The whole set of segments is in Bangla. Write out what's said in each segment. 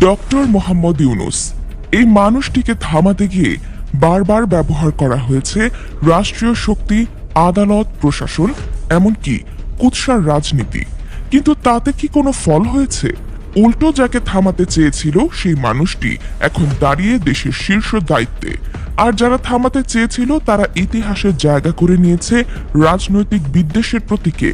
ডক্টর মোহাম্মদ ইউনুস, এই মানুষটিকে থামাতে গিয়ে বারবার ব্যবহার করা হয়েছে রাষ্ট্রীয় শক্তি, আদালত, প্রশাসন, এমনকি কুৎসার রাজনীতি। কিন্তু তাতে কি কোনো ফল হয়েছে? উল্টো যাকে থামাতে চেয়েছিল সেই মানুষটি এখন দাঁড়িয়ে দেশের শীর্ষ দায়িত্বে। আর যারা থামাতে চেয়েছিল, তারা ইতিহাসের জায়গা করে নিয়েছে রাজনৈতিক বিদ্বেষের প্রতীকে।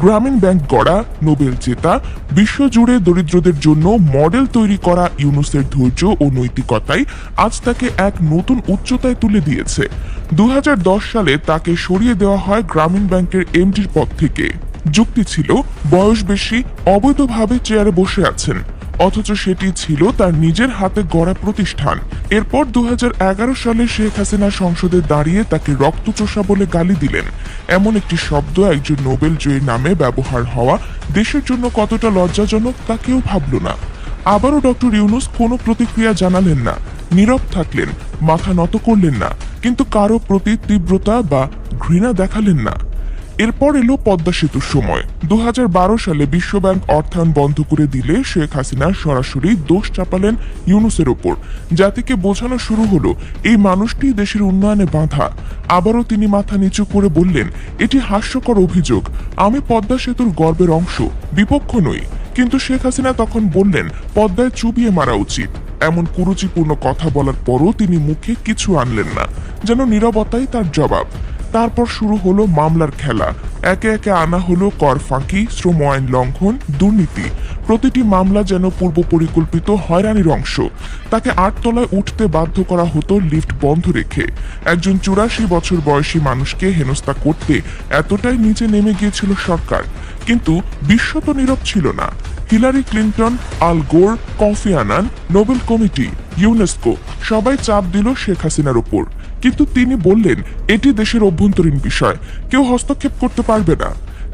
গ্রামীণ ব্যাংক গড়া, নোবেল জেতা, বিশ্বজুড়ে দরিদ্রদের জন্য মডেল তৈরি করা ইউনুসের ধৈর্য ও নৈতিকতাই আজ তাকে এক নতুন উচ্চতায় তুলে দিয়েছে। দু হাজার দশ সালে তাকে সরিয়ে দেওয়া হয় গ্রামীণ ব্যাংকের এমডির পদ থেকে। যুক্তি ছিল, বয়স বেশি অবৈধভাবে চেয়ারে বসে আছেন। অথচ সেটি ছিল তার নিজের হাতে গড়া প্রতিষ্ঠান। এরপর দু হাজার এগারো সালে শেখ হাসিনা সংসদে দাঁড়িয়ে তাকে রক্তচোষা বলে গালি দিলেন। এমন একটি শব্দ একজন নোবেল জয়ী নামে ব্যবহার হওয়া দেশের জন্য কতটা লজ্জাজনক তা কেউ ভাবল না। আবারও ডক্টর ইউনুস কোনো প্রতিক্রিয়া জানালেন না। নীরব থাকলেন, মাথা নত করলেন না, কিন্তু কারও প্রতি তীব্রতা বা ঘৃণা দেখালেন না। এরপর এলো পদ্মা সেতুর সময়। দু হাজার বারো সালে বিশ্বব্যাংক অর্থায়ন বন্ধ করে দিলে শেখ হাসিনা সরাসরি দোষ চাপালেন ইউনুসের ওপর। জাতিকে বোঝানো শুরু হলো, এই মানুষটি দেশের উন্নয়নে বাধা। আবারও তিনি মাথা নিচু করে বললেন, এটি হাস্যকর অভিযোগ। আমি পদ্মা সেতুর গর্বের অংশ, বিপক্ষ নই। কিন্তু শেখ হাসিনা তখন বললেন, পদ্মায় চুবিয়ে মারা উচিত। এমন কুরুচিপূর্ণ কথা বলার পরও তিনি মুখে কিছু আনলেন না, যেন নীরবতাই তার জবাব। তারপর শুরু হলো মামলার খেলা। একে একে আনা হলো কর ফাঁকি, শ্রম আইন লঙ্ঘন, দুর্নীতি। প্রতিটি মামলা যেন পূর্ব পরিকল্পিত হয়রানির অংশ। তাকে আটতলায় উঠতে বাধ্য করা হতো লিফট বন্ধ রেখে। একজন চুরাশি বছর বয়সী মানুষকে হেনস্থা করতে এতটাই নিচে নেমে গিয়েছিল সরকার। কিন্তু বিশ্ব তো নীরব ছিল না। Hillary Clinton, Al Gore, Kofi Annan, Nobel committee, UNESCO সবাই চাপ দিল শেখ হাসিনার উপর কিন্তু তিনি বললেন, এটি দেশের অভ্যন্তরীণ বিষয়, কেউ হস্তক্ষেপ করতে পারবে না।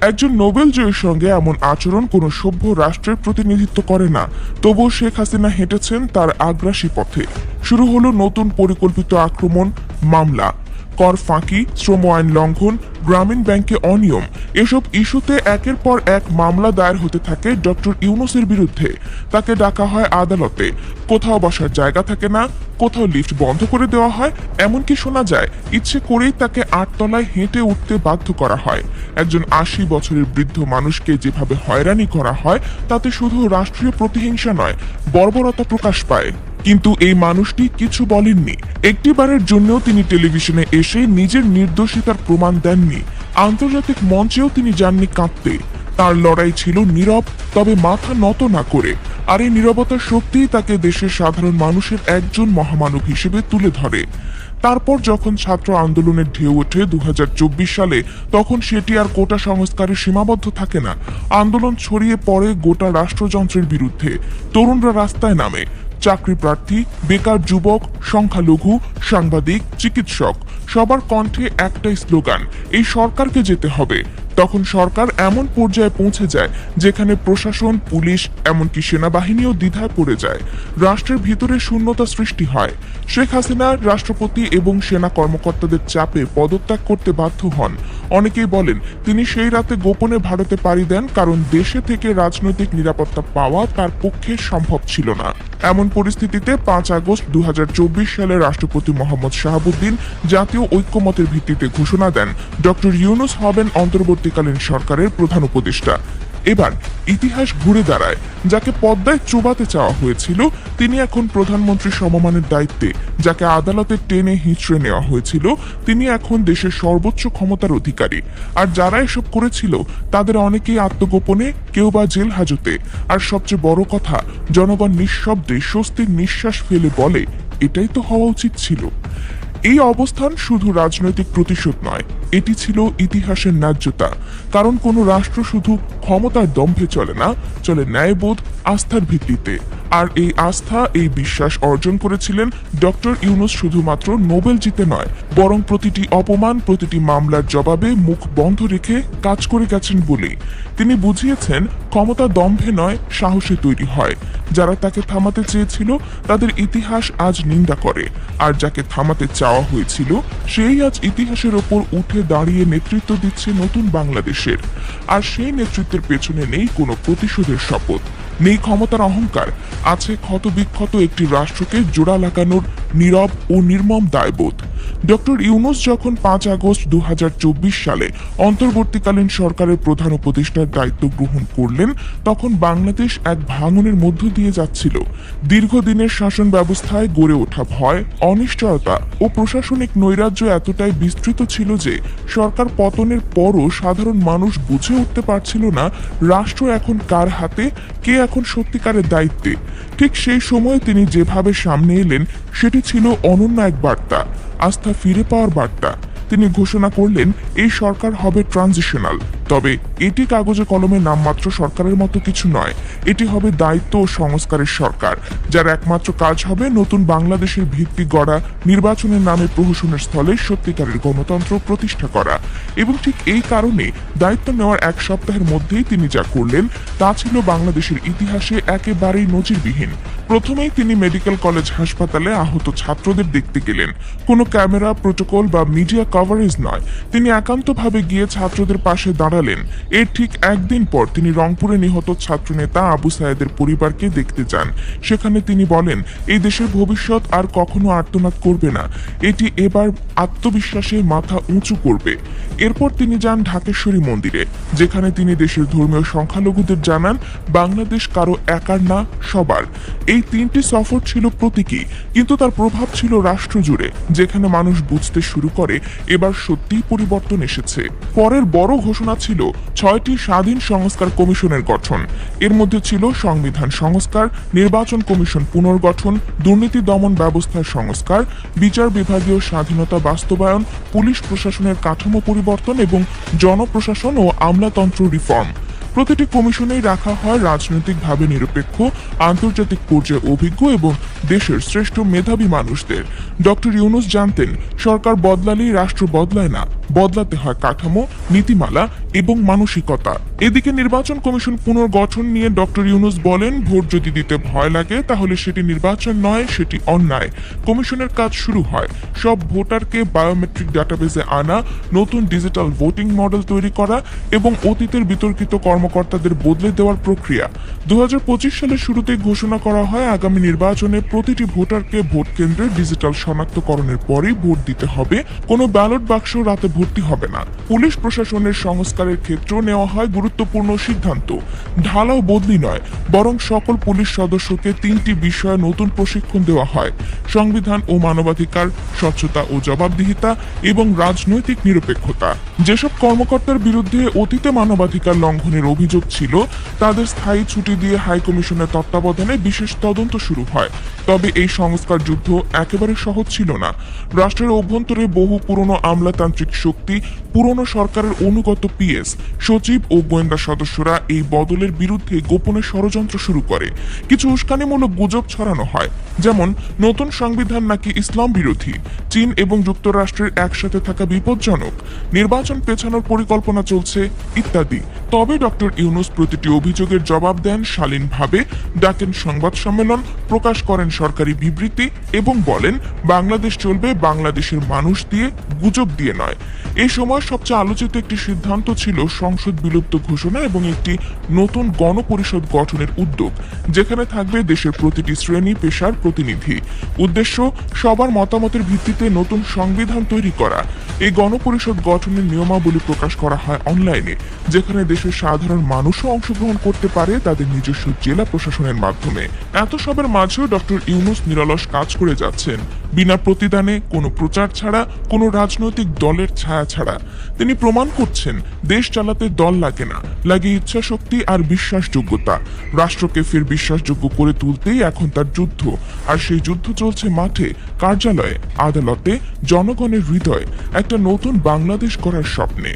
একজন নোবেল জয়ীর সঙ্গে এমন আচরণ কোনো সভ্য রাষ্ট্রের প্রতিনিধিত্ব করে না। তবুও শেখ হাসিনা হেঁটেছেন তার আগ্রাসী পথে। শুরু হলো নতুন পরিকল্পিত আক্রমণ, মামলা। কর ফাঁকি, শ্রম আইন লঙ্ঘন, গ্রামীণ ব্যাংকে অনিয়ম, এসব ইস্যুতে একের পর এক মামলা দায়ের হতে থাকে ডক্টর ইউনুসের বিরুদ্ধে। তাকে ডাকা হয় আদালতে। কোথাও বসার জায়গা থাকে না, কোথাও লিফট বন্ধ করে দেওয়া হয়, এমনকি শোনা যায়, ইচ্ছে করেই তাকে আটতলায় হেঁটে উঠতে বাধ্য করা হয়। একজন আশি বছরের বৃদ্ধ মানুষকে যেভাবে হয়রানি করা হয়, তাতে শুধু রাষ্ট্রীয় প্রতিহিংসা নয়, বর্বরতা প্রকাশ পায়। কিন্তু এই মানুষটি কিছু বলেননি। একটিবারের জন্যও তিনি টেলিভিশনে এসে নিজের নির্দোষিতার প্রমাণ দেননি। আন্তর্জাতিক মঞ্চেও তিনি যাননি কাঁদতে। তার লড়াই ছিল নীরব, তবে মাথা নত না করে। আর এই নীরবতার শক্তিই তাকে দেশের সাধারণ মানুষের একজন মহামানব হিসেবে তুলে ধরে। তারপর যখন ছাত্র আন্দোলনের ঢেউ ওঠে দু সালে, তখন সেটি আর কোটা সংস্কারে সীমাবদ্ধ থাকে না। আন্দোলন ছড়িয়ে পড়ে গোটা রাষ্ট্রযন্ত্রের বিরুদ্ধে। তরুণরা রাস্তায় নামে। চাকরি প্রার্থী, বেকার যুবক, সংখ্যালঘু, সাংবাদিক, চিকিৎসক, সবার কণ্ঠে একটাই স্লোগান, এই সরকারকে যেতে হবে। তখন সরকার এমন পর্যায়ে পৌঁছে যায়, যেখানে প্রশাসন, পুলিশ, এমনকি সেনাবাহিনীও দ্বিধায় পড়ে যায়। রাষ্ট্রের ভিতরে শূন্যতা সৃষ্টি হয়। শেখ হাসিনা রাষ্ট্রপতি এবং সেনা কর্মকর্তাদের চাপে পদত্যাগ করতে বাধ্য হন। অনেকেই বলেন, তিনি সেই রাতে গোপনে ভারতে পাড়ি দেন কারণ দেশে থেকে রাজনৈতিক নিরাপত্তা পাওয়া তার পক্ষে সম্ভব ছিল না। এমন পরিস্থিতিতে পাঁচ আগস্ট দু হাজার চব্বিশ সালে রাষ্ট্রপতি মোহাম্মদ শাহাবুদ্দিন জাতীয় ঐক্যমতের ভিত্তিতে ঘোষণা দেন। ডক্টর ইউনুস হবেন অন্তর্বর্তীকালীন সরকারের প্রধান উপদেষ্টা। এবার ইতিহাস ঘুরে দাঁড়ায়, যাকে পদ্মায় চোবাতে চাওয়া হয়েছিল, তিনি এখন প্রধানমন্ত্রী সমমানের দায়িত্বে, যাকে আদালতে টেনে হিঁচড়ে নেওয়া হয়েছিল, তিনি এখন দেশের সর্বোচ্চ ক্ষমতার অধিকারী। আর যারা এসব করেছিল, তাদের অনেকেই আত্মগোপনে, কেউ বা জেল হাজতে। আর সবচেয়ে বড় কথা, জনগণ নিঃশব্দে স্বস্তির নিঃশ্বাস ফেলে বলে, এটাই তো হওয়া উচিত ছিল। এই অবস্থান শুধু রাজনৈতিক প্রতিশোধ নয় এটি ছিল ইতিহাসের ন্যায্যতা। কারণ কোনো রাষ্ট্র শুধু ক্ষমতার দম্ভে চলে না, চলে ন্যায়বোধ, আস্থার ভিত্তিতে। আর এই আস্থা, এই বিশ্বাস অর্জন করেছিলেন ডক্টর ইউনুস শুধুমাত্র নোবেল জিতে নয়, বরং প্রতিটি অপমান, প্রতিটি মামলার জবাবে মুখ বন্ধ রেখে কাজ করে গেছেন বলেই। তিনি বুঝিয়েছেন, ক্ষমতা দম্ভে নয়, সাহসে তৈরি হয়। যারা তাকে থামাতে চেয়েছিল, তাদের ইতিহাস আজ নিন্দা করে। আর যাকে থামাতে চাওয়া হয়েছিল, সেই আজ ইতিহাসের ওপর উঠে দাঁড়িয়ে নেতৃত্ব দিচ্ছে নতুন বাংলাদেশের। আর সেই নেতৃত্বের পেছনে নেই কোনো প্রতিশোধের শপথ। নেই ক্ষমতার অহংকার। আছে ক্ষতবিক্ষত একটি রাষ্ট্রকে জোড়া লাগানোর নীরব ও নির্মম দায়বোধ। ডক্টর ইউনুস যখন পাঁচ আগস্ট দু হাজার চব্বিশ সালে অন্তর্বর্তীকালীন সরকারের প্রধান উপদেষ্টার দায়িত্ব গ্রহণ করলেন, তখন বাংলাদেশ এক ভাঙনের মধ্য দিয়ে যাচ্ছিল। দীর্ঘদিনের শাসন ব্যবস্থায় গড়ে ওঠা ভয়, অনিশ্চয়তা ও প্রশাসনিক নৈরাজ্য এতটাই বিস্তৃত ছিল যে সরকার পতনের পরও সাধারণ মানুষ বুঝে উঠতে পারছিল না, রাষ্ট্র এখন কার হাতে, কে এখন সত্যিকারের দায়িত্বে। ঠিক সেই সময়ে তিনি যেভাবে সামনে এলেন, সেটি ছিল অনন্য এক বার্তা, আস্থা ফিরে পাওয়ার বার্তা। তিনি ঘোষণা করলেন, এই সরকার হবে ট্রানজিশনাল। তবে এটি কাগজে কলমে নামমাত্র সরকারের মতো কিছু নয়। এটি হবে দায়িত্ব ও সংস্কারের সরকার, যার একমাত্র কাজ হবে নতুন বাংলাদেশের ভিত্তি গড়া, নির্বাচনের নামে প্রহসনের স্থলে সত্যিকারের গণতন্ত্র প্রতিষ্ঠা করা। এবং ঠিক এই কারণে দায়িত্ব নেওয়ার এক সপ্তাহের মধ্যেই তিনি যা করলেন, তা ছিল বাংলাদেশের ইতিহাসে একেবারেই নজিরবিহীন। প্রথমেই তিনি মেডিকেল কলেজ হাসপাতালে আহত ছাত্রদের দেখতে গেলেন। কোনো ক্যামেরা, প্রোটোকল বা মিডিয়া কভারেজ নয়। তিনি একান্তভাবে গিয়ে ছাত্রদের পাশে দাঁড়ালেন এর ঠিক একদিন পর তিনি রংপুরে নিহত ছাত্রনেতা আবু সায়েদের পরিবারকে দেখতে যান। সেখানে তিনি বলেন, এই দেশের ভবিষ্যৎ আর কখনো আর্তনাদ করবে না। এটি এবার আত্মবিশ্বাসে মাথা উঁচু করবে। এরপর তিনি যান ঢাকেশ্বরী মন্দিরে, যেখানে তিনি দেশের ধর্মীয় সংখ্যালঘুদের জানান, বাংলাদেশ কারও একার না, সবার। এই তিনটি সফর ছিল প্রতীকী, কিন্তু তার প্রভাব ছিল রাষ্ট্র জুড়ে যেখানে মানুষ বুঝতে শুরু করে, এবার সত্যিই পরিবর্তন এসেছে। পরের বড় ঘোষণা ছিল ছয়টি স্বাধীন সংস্কার কমিশনের গঠন। এর মধ্যে ছিল সংবিধান সংস্কার, নির্বাচন কমিশন পুনর্গঠন, দুর্নীতি দমন ব্যবস্থার সংস্কার, বিচার বিভাগীয় স্বাধীনতা বাস্তবায়ন, পুলিশ প্রশাসনের কাঠামো পরিবর্তন এবং জনপ্রশাসন ও আমলাতন্ত্র রিফর্ম। প্রতিটি কমিশনেই রাখা হয় রাজনৈতিকভাবে নিরপেক্ষ, আন্তর্জাতিক পর্যায়ে অভিজ্ঞ এবং দেশের শ্রেষ্ঠ মেধাবী মানুষদের। ডক্টর ইউনুস জানতেন, সরকার বদলালেই রাষ্ট্র বদলায় না। বদলাতে হয় কাঠামো, নীতিমালা এবং মানসিকতা। এদিকে নির্বাচন কমিশন পুনর্গঠন নিয়ে ডক্টর ইউনুস বলেন, ভোট যদি দিতে ভয় লাগে, তাহলে সেটি নির্বাচন নয়, সেটি অন্যায়। কমিশনের কাজ শুরু হয়। সব ভোটারকে বায়োমেট্রিক ডাটাবেজে আনা, নতুন ডিজিটাল ভোটিং মডেল তৈরি করা এবং অতীতের বিতর্কিত কর্মকর্তাদের বদলে দেওয়ার প্রক্রিয়া। দু সালের শুরুতেই ঘোষণা করা হয়, আগামী নির্বাচনে প্রতিটি ভোটারকে ভোট কেন্দ্রে ডিজিটাল শনাক্তকরণের পরেই ভোট দিতে হবে। কোনো ব্যালট বাক্স রাতে ভর্তি হবে না। পুলিশ প্রশাসনের সংস্কারের ক্ষেত্রেও নেওয়া হয় গুরুত্বপূর্ণ সিদ্ধান্ত। ঢালাও বদলি নয়, বরং সকল পুলিশ সদস্যকে তিনটি বিষয়ে নতুন প্রশিক্ষণ দেওয়া হয়। সংবিধান ও মানবাধিকার, স্বচ্ছতা ও জবাবদিহিতা এবং রাজনৈতিক নিরপেক্ষতা। যেসব কর্মকর্তার বিরুদ্ধে অতীতে মানবাধিকার লঙ্ঘনের অভিযোগ ছিল, তাদের স্থায়ী ছুটি দিয়ে হাই কমিশনের তত্ত্বাবধানে বিশেষ তদন্ত শুরু হয়। তবে এই সংস্কার যুদ্ধ একেবারে সহজ ছিল না। রাষ্ট্রের অভ্যন্তরে বহু পুরনো আমলাতান্ত্রিক শক্তি, পুরনো সরকারের অনুগত পিএস, সচিব ও গোয়েন্দা সদস্যরা এই বদলের বিরুদ্ধে গোপনে ষড়যন্ত্র শুরু করে। কিছু উস্কানিমূলক গুজব ছড়ানো হয়, যেমন নতুন সংবিধান নাকি ইসলাম বিরোধী, চীন এবং যুক্তরাষ্ট্রের একসাথে থাকা বিপজ্জনক, নির্বাচন পেছানোর পরিকল্পনা চলছে, ইত্যাদি। তবে ডক্টর ইউনুস প্রতিটি অভিযোগের জবাব দেন শালীনভাবে, ডাকেন সংবাদ সম্মেলন, প্রকাশ করেন সরকারি বিবৃতি এবং বলেন, বাংলাদেশ চলবে বাংলাদেশের মানুষ দিয়ে, গুজব দিয়ে নয়। এই সময় সবচেয়ে আলোচিত একটি সিদ্ধান্ত ছিল সংসদ বিলুপ্ত ঘোষণা এবং একটি নতুন গণপরিষদ গঠনের উদ্যোগ, যেখানে থাকবে দেশের প্রতিটি শ্রেণি পেশার প্রতিনিধি। উদ্দেশ্য, সবার মতামতের ভিত্তিতে নতুন সংবিধান তৈরি করা। এই গণপরিষদ গঠনের নিয়মাবলী প্রকাশ করা হয় অনলাইনে, যেখানে দেশের সাধারণ মানুষও অংশগ্রহণ করতে পারে তাদের নিজস্ব জেলা প্রশাসনের মাধ্যমে। এত সবের মাঝেও ডক্টর ইউনুস নিরলস কাজ করে যাচ্ছেন। বিনা প্রতিদানে কোনো প্রচার ছাড়া, কোনো রাজনৈতিক দলের ছায়া ছাড়া। তিনি প্রমাণ করছেন, দেশ চালাতে দল লাগে না, লাগে ইচ্ছা শক্তি আর বিশ্বাসযোগ্যতা। রাষ্ট্রকে ফের বিশ্বাসযোগ্য করে তুলতেই এখন তার যুদ্ধ। আর সেই যুদ্ধ চলছে মাঠে, কার্যালয়ে, আদালতে, জনগণের হৃদয়, একটা নতুন বাংলাদেশ করার স্বপ্নে।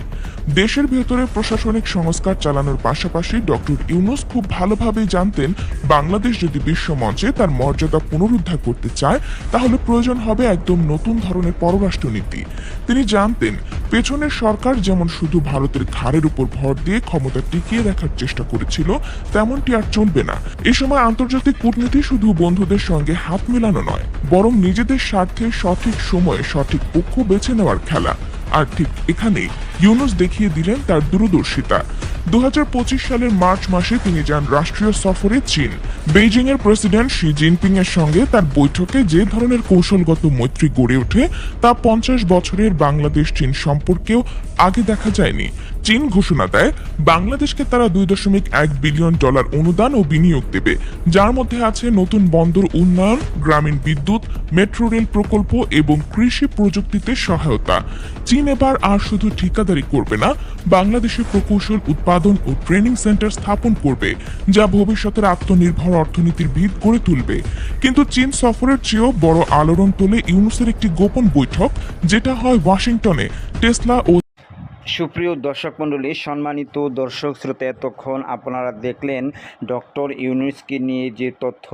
দেশের ভেতরে প্রশাসনিক সংস্কার চালানোর পাশাপাশি ডক্টর ইউনুস খুব ভালোভাবেই জানতেন, বাংলাদেশ যদি বিশ্ব মঞ্চে তার মর্যাদা পুনরুদ্ধার করতে চায়, তাহলে প্রয়োজন হবে একদম নতুন ধরনের পররাষ্ট্রনীতি তিনি জানতেন, পেছনের সরকার যেমন শুধু ভারতের ঘাড়ের উপর ভর দিয়ে ক্ষমতা টিকিয়ে রাখার চেষ্টা করেছিল, তেমনটি আর চলবে না। এ সময় আন্তর্জাতিক কূটনীতি শুধু বন্ধুদের সঙ্গে হাত মেলানো নয়, বরং নিজেদের স্বার্থে সঠিক সময়ে সঠিক পক্ষ বেছে নেওয়ার খেলা। আর ঠিক এখানেই ইউনুস দেখিয়ে দিলেন তার দূরদর্শিতা। দু হাজার পঁচিশ সালের মার্চ মাসে তিনি যান রাষ্ট্রীয় সফরে চীন। বেইজিং এর প্রেসিডেন্ট শি জিনপিং এর সঙ্গে তার বৈঠকে যে ধরনের কৌশলগত মৈত্রী গড়ে ওঠে, তা পঞ্চাশ বছরের বাংলাদেশ চীন সম্পর্কেও আগে দেখা যায়নি। চীন ঘোষণা দেয়, বাংলাদেশকে তারা দুই দশমিক এক বিলিয়ন ডলার অনুদান ও বিনিয়োগ দেবে। যার মধ্যে আছে নতুন বন্দর উন্নয়ন, গ্রামীণ বিদ্যুৎ, মেট্রো রেল প্রকল্প এবং কৃষি প্রযুক্তিতে সহায়তা। চীন এবার আর শুধু ঠিকাদারি করবে না, বাংলাদেশে প্রকৌশল উৎপাদন ও ট্রেনিং সেন্টার স্থাপন করবে, যা ভবিষ্যতের আত্মনির্ভর অর্থনীতির ভিত গড়ে তুলবে। কিন্তু চীন সফরের চেয়েও বড় আলোড়ন তোলে ইউনুসের একটি গোপন বৈঠক, যেটা হয় ওয়াশিংটনে। টেসলা ও সুপ্রিয় দর্শক মণ্ডলী, সম্মানিত দর্শক শ্রোতা, এতক্ষণ আপনারা দেখলেন ডক্টর ইউনুসকে নিয়ে যে তথ্য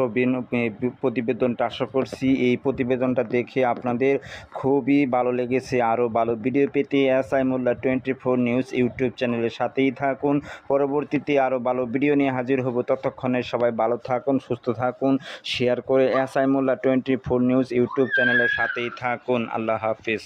প্রতিবেদনটা। আশা করছি এই প্রতিবেদনটা দেখে আপনাদের খুবই ভালো লেগেছে। আরও ভালো ভিডিও পেতে S I Molla twenty four news YouTube চ্যানেলের সাথেই থাকুন। পরবর্তীতে আরও ভালো ভিডিও নিয়ে হাজির হব। ততক্ষণে সবাই ভালো থাকুন, সুস্থ থাকুন, শেয়ার করে S I Molla twenty four news YouTube চ্যানেলের সাথেই থাকুন। আল্লাহ হাফিজ।